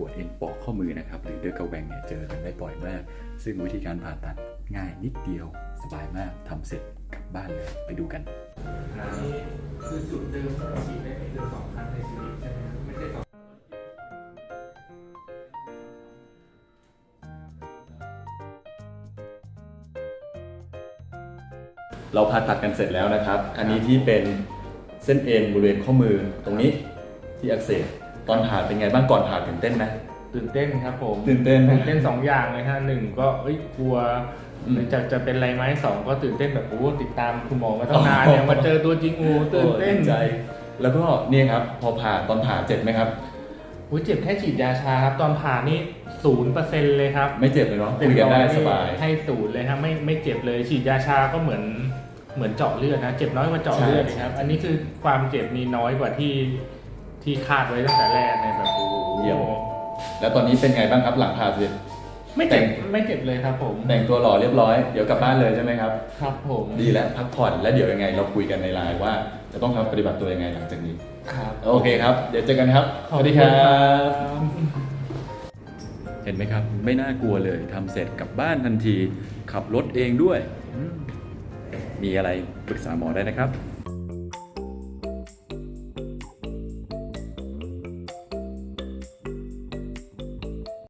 ปวดเอ็นปอกข้อมือนะครับ หรือเดือกระแวงเนี่ยเจอกันได้บ่อยมาก ซึ่งวิธีการผ่าตัดง่ายนิดเดียว สบายมากทำเสร็จกลับบ้านเลยไปดูกันนี่คือจุดเดิมที่ฉีดได้คือสองครั้งในชีวิตใช่ไหมไม่ใช่สองเราผ่าตัดกันเสร็จแล้วนะครับ อันนี้ที่เป็นเส้นเอ็นบริเวณข้อมือตรงนี้ที่อักเสบ ตอนผ่าเป็นไงบ้างก่อนผ่าตื่นเต้นไหมตื่นเต้นครับผมตื่นเต้น ตื่นเต้นสองอย่างเลยฮะหนึ่งก็เอ้ยกลัวอืมจะจะเป็นไรไหมสองก็ตื่นเต้นแบบโอ้ติดตามคุณหมอมาตั้งนานเนี่ยอ๋อมาเจอตัวจริงโอ้ตื่นเต้นโอ้ดีใจ แล้วก็เนี่ยครับพอผ่าตอนผ่าเจ็บไหมครับ โอ้ยเจ็บแค่ฉีดยาชาครับ ตอนผ่านี่ศูนย์เปอร์เซ็นต์เลยครับไม่เจ็บเลยเนาะคุยกันได้สบาย ให้ศูนย์เลยครับไม่ไม่เจ็บเลยฉีดยาชาก็เหมือนเหมือนเจาะเลือดนะ เจ็บน้อยกว่าเจาะเลือดอีกครับ อันนี้คือความเจ็บมีน้อยกว่าที่ ที่คาดไว้ตั้งแต่แรกเนี่ยแบบโอ้โหเยี่ยม แล้วตอนนี้เป็นไงบ้างครับหลังผ่าเสร็จไม่เจ็บแต่ง ไม่เจ็บเลยครับผมแต่งตัวหล่อเรียบร้อยเดี๋ยวกลับบ้านเลยใช่ไหมครับ ครับผมดีแล้วพักผ่อนแล้วเดี๋ยวยังไงเราคุยกันในไลน์ว่าจะต้องทำปฏิบัติตัวยังไงหลังจากนี้ ครับ โอเคครับ เดี๋ยวเจอกันครับขอบคุณครับ เห็นไหมครับ ไม่น่ากลัวเลยทำเสร็จกลับบ้านทันที ขับรถเองด้วยอืมมีอะไรปรึกษาหมอได้นะครับ